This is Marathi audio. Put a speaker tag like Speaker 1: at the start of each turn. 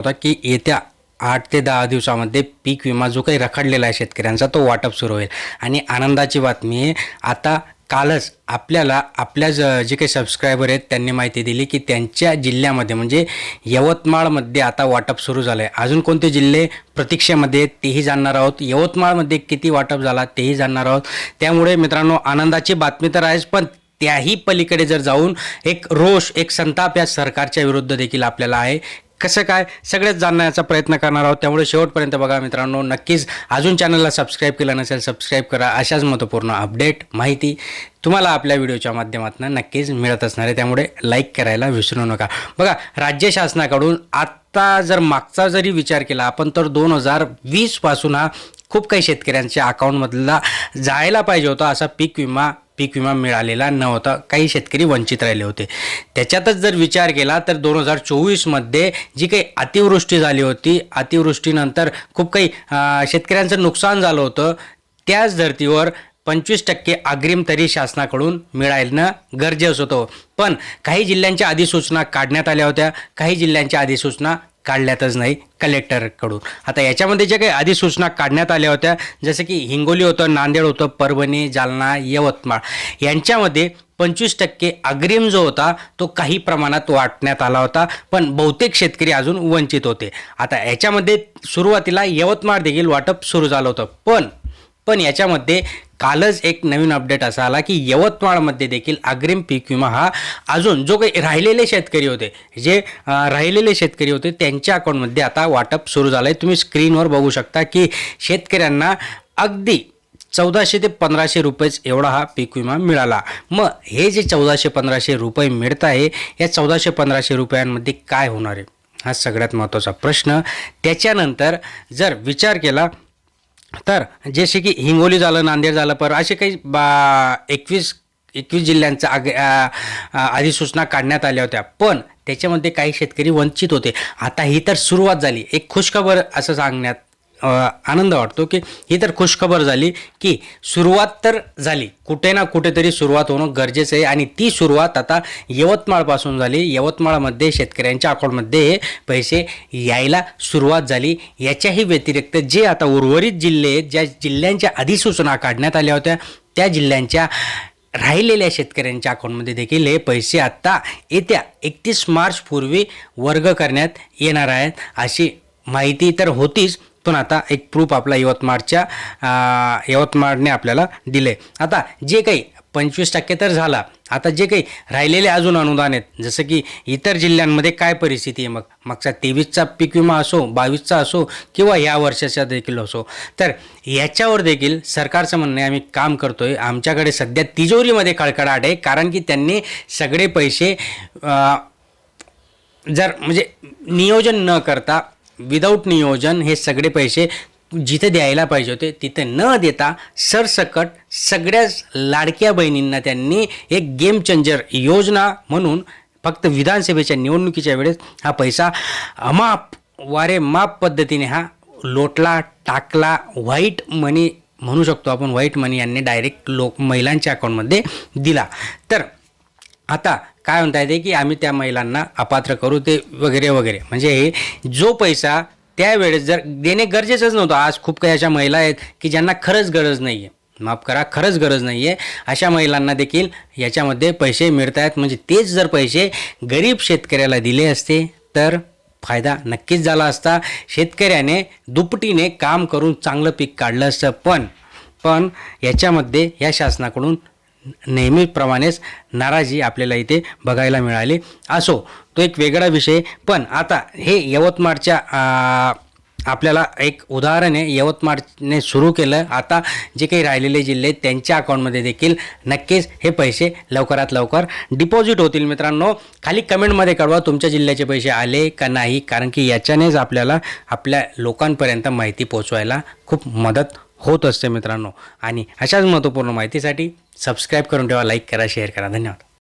Speaker 1: होता की येत्या आठ ते दहा दिवसामध्ये पीक विमा जो काही रखडलेला आहे शेतकऱ्यांचा तो वाटप सुरू होईल. आणि आनंदाची बातमी आहे आता कालच आपल्याला आपल्या ज जे काही सबस्क्रायबर आहेत त्यांनी माहिती दिली की त्यांच्या जिल्ह्यामध्ये म्हणजे यवतमाळमध्ये आता वाटप सुरू झालं आहे अजून कोणते जिल्हे प्रतीक्षेमध्ये आहेत तेही जाणणार आहोत. यवतमाळमध्ये किती वाटप झाला तेही जाणणार आहोत. त्यामुळे मित्रांनो आनंदाची बातमी तर आहेच पण त्याही पलीकडे जर जाऊन एक रोष एक संताप या सरकारच्या विरुद्ध देखील आपल्याला आहे. कसं काय? सगळेच जाणण्याचा प्रयत्न करणार आहोत. त्यामुळे शेवटपर्यंत बघा मित्रांनो नक्कीच अजून चॅनलला सबस्क्राईब केलं नसेल सबस्क्राईब करा. अशाच महत्त्वपूर्ण अपडेट माहिती तुम्हाला आपल्या व्हिडिओच्या माध्यमातून नक्कीच मिळत असणार आहे. त्यामुळे लाईक करायला विसरू नका. बघा राज्य शासनाकडून आत्ता जर मागचा जरी विचार केला आपण तर दोन हजार वीसपासून हा खूप काही शेतकऱ्यांच्या अकाउंटमधला जायला पाहिजे होता असा पीक विमा पीक विमा मिळालेला नव्हता. काही शेतकरी वंचित राहिले होते. त्याच्यातच जर विचार केला तर दोन हजार चोवीसमध्ये जी काही अतिवृष्टी झाली होती अतिवृष्टीनंतर खूप काही शेतकऱ्यांचं नुकसान झालं होतं. त्याच धर्तीवर पंचवीस टक्के अग्रिम तरी शासनाकडून मिळायला गरजेचं होतं. पण काही जिल्ह्यांच्या अधिसूचना काढण्यात आल्या होत्या काही जिल्ह्यांच्या अधिसूचना काढल्यातच नाही कलेक्टरकडून आता याच्यामध्ये ज्या काही अधिसूचना काढण्यात आल्या होत्या जसं की हिंगोली होतं नांदेड होतं परभणी जालना यवतमाळ यांच्यामध्ये पंचवीस टक्के अग्रिम जो होता तो काही प्रमाणात वाटण्यात आला होता पण बहुतेक शेतकरी अजून वंचित होते. आता याच्यामध्ये सुरुवातीला यवतमाळ देखील वाटप सुरू झालं होतं पण पण याच्यामध्ये कालच एक नवीन अपडेट असा आला की यवतमाळमध्ये देखील अग्रिम पीक विमा हा अजून जो काही राहिलेले शेतकरी होते जे राहिलेले शेतकरी होते त्यांच्या अकाउंटमध्ये आता वाटप सुरू झालं आहे तुम्ही स्क्रीनवर बघू शकता की शेतकऱ्यांना अगदी चौदाशे ते पंधराशे रुपयेच एवढा हा पीक विमा मिळाला. मग हे जे चौदाशे पंधराशे रुपये मिळत आहे या चौदाशे पंधराशे रुपयांमध्ये काय होणार आहे? हा सगळ्यात महत्त्वाचा प्रश्न. त्याच्यानंतर जर विचार केला तर जसे की हिंगोली झालं नांदेड झालं पर असे काही बा एकवीस एकवीस जिल्ह्यांचा आग अधिसूचना काढण्यात आल्या होत्या. पण त्याच्यामध्ये काही शेतकरी वंचित होते. आता ही तर सुरुवात झाली. एक खुशखबर असं सांगण्यात आनंद वाटतो की ही तर खुशखबर झाली की सुरुवात तर झाली. कुठे ना कुठेतरी सुरुवात होणं गरजेचं आहे आणि ती सुरुवात आता यवतमाळपासून झाली. यवतमाळमध्ये शेतकऱ्यांच्या अकाउंटमध्ये हे पैसे यायला सुरुवात झाली. याच्याही व्यतिरिक्त जे आता उर्वरित जिल्हे आहेत ज्या जिल्ह्यांच्या अधिसूचना काढण्यात आल्या होत्या त्या जिल्ह्यांच्या राहिलेल्या शेतकऱ्यांच्या अकाउंटमध्ये देखील हे पैसे आत्ता येत्या एकतीस मार्चपूर्वी वर्ग करण्यात येणार आहेत अशी माहिती तर होतीच पण आता एक प्रूफ आपला यवतमाळच्या यवतमाळने आपल्याला दिले आता जे काही पंचवीस टक्के तर झाला. आता जे काही राहिलेले अजून अनुदान आहेत जसं की इतर जिल्ह्यांमध्ये काय परिस्थिती आहे मग? मागचा तेवीसचा पीक विमा असो बावीसचा असो किंवा या वर्षाचा देखील असो. तर याच्यावर देखील सरकारचं म्हणणं आहे आम्ही काम करतो आहे आमच्याकडे सध्या तिजोरीमध्ये खळखळाट आहे कारण की त्यांनी सगळे पैसे जर म्हणजे नियोजन न करता विदाऊट नियोजन हे सगळे पैसे जिथे द्यायला पाहिजे होते तिथे न देता सरसकट सगळ्याच लाडक्या बहिणींना त्यांनी एक गेम चेंजर योजना म्हणून फक्त विधानसभेच्या निवडणुकीच्या वेळेस हा पैसा अमाप वारे माप पद्धतीने हा लोटला टाकला व्हाईट मनी म्हणू शकतो आपण. व्हाईट मनी यांनी डायरेक्ट लोक महिलांच्या अकाउंटमध्ये दिला. तर आता काय म्हणता येते की आम्ही त्या महिलांना अपात्र करू ते वगैरे वगैरे. म्हणजे हे जो पैसा त्यावेळेस जर देणे गरजेचंच नव्हतं. आज खूप काही अशा महिला आहेत की ज्यांना खरंच गरज नाही आहे माफ करा खरंच गरज नाही आहे अशा महिलांना देखील याच्यामध्ये पैसे मिळत आहेत म्हणजे तेच जर पैसे गरीब शेतकऱ्याला दिले असते तर फायदा नक्कीच झाला असता. शेतकऱ्याने दुपटीने काम करून चांगलं पीक काढलं असतं. पण पण याच्यामध्ये या शासनाकडून नेहमीप्रमाणेच नाराजी आपल्याला इथे बघायला मिळाली. असो तो एक वेगळा विषय पण आता हे यवतमाळच्या आपल्याला एक उदाहरण आहे यवतमाळने सुरू केलं. आता जे काही राहिलेले जिल्हे आहेत, त्यांच्या अकाउंटमध्ये देखील नक्कीच हे पैसे लवकरात लवकर डिपॉझिट होतील. मित्रांनो खाली कमेंटमध्ये कळवा तुमच्या जिल्ह्याचे पैसे आले का नाही कारण की याच्यानेच आपल्याला आपल्या लोकांपर्यंत माहिती पोचवायला खूप मदत होत असते मित्रांनो. आणि अशाच महत्त्वपूर्ण माहितीसाठी सबस्क्राईब करून ठेवा लाईक करा शेअर करा. धन्यवाद.